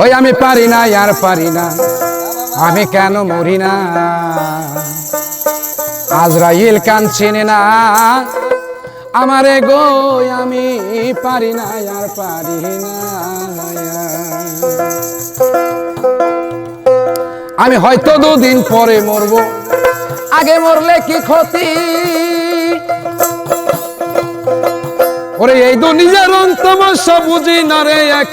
ওই আমি পারি না, আর পারি না। আমি কেন মরি না? আজরাইল কান চিনে না। আমারে গো, আমি পারি না, আর পারি না। আমি হয়তো দুদিন পরে মরব। আগে মরলে কি ক্ষতি? ওরে, এই দুনিয়ার অন্তমস্যা বুঝি না রে এক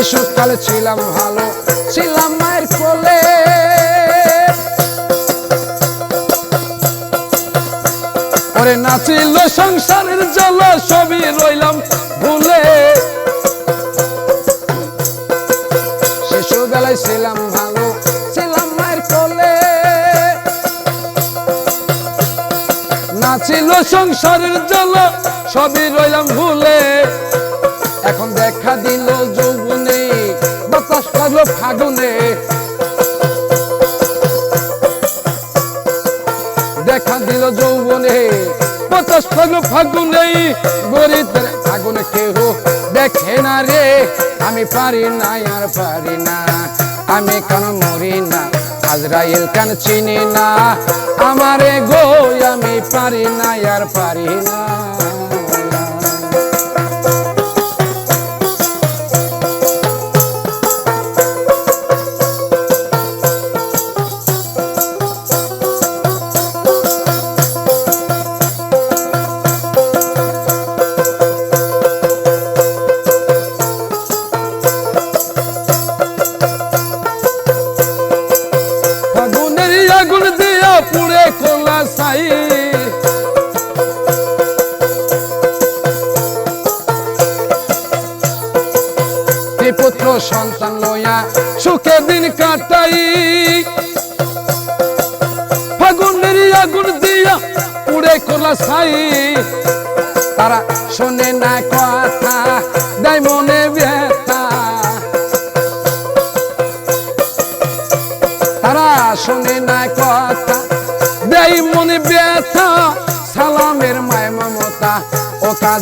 শিশুকালে ছিলাম ভালো, ছিলাম মায়ের কোলে। ওরে নাচিল সংসারের জল, সবই রইলাম ভুলে। শিশুবেলায় ছিলাম ভালো, ছিলাম মায়ের কোলে। নাচিল সংসারের জল, সবই রইলাম ভুলে। এখন দেখা দিল লাগল ফাগুনে। দেখা দিল যৌবনে বাতাস লাগল ফাগুনে গরিবের আগুনে কেহ দেখে না রে। আমি পারি না, আর পারি না। আমি কেন মরি না? আজরাইল কান চিনি না? আমারে গো আমি পারি না, আর পারি না। পুড়ে খোলা সাই। পুত্র সন্তান লইয়া সুখে দিন কাটাই। ফাগুনের আগুন দিয়া পুড়ে খোলা সাই। তারা শোনে না কথা।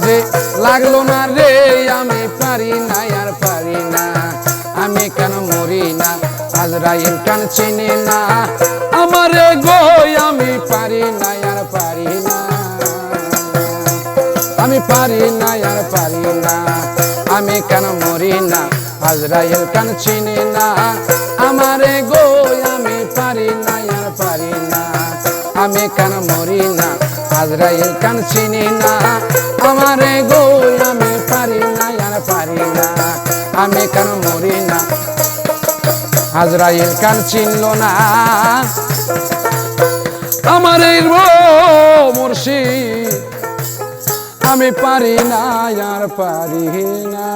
কাজে লাগল না রে, আমি পারি না, আর পারি না। আমি কেন মরি না আজরাইল কান চিনি না। আমারে গো আমি পারি না, আর পারি না। আমি পারি না, আর পারি না। আমি কেন মরি না আজরাইল কান চিনি না। আমারে গো আমি পারি না, আর পারি না। আমি কেন মরি না আজরাইল কান চিনি না। আমারে গো আমি পারি না, আর পারি না। আমি কেন মরি না? আজরাইল কান চিনল না। আমার এই মুর্শিদ, আমি পারি না, আর পারি না।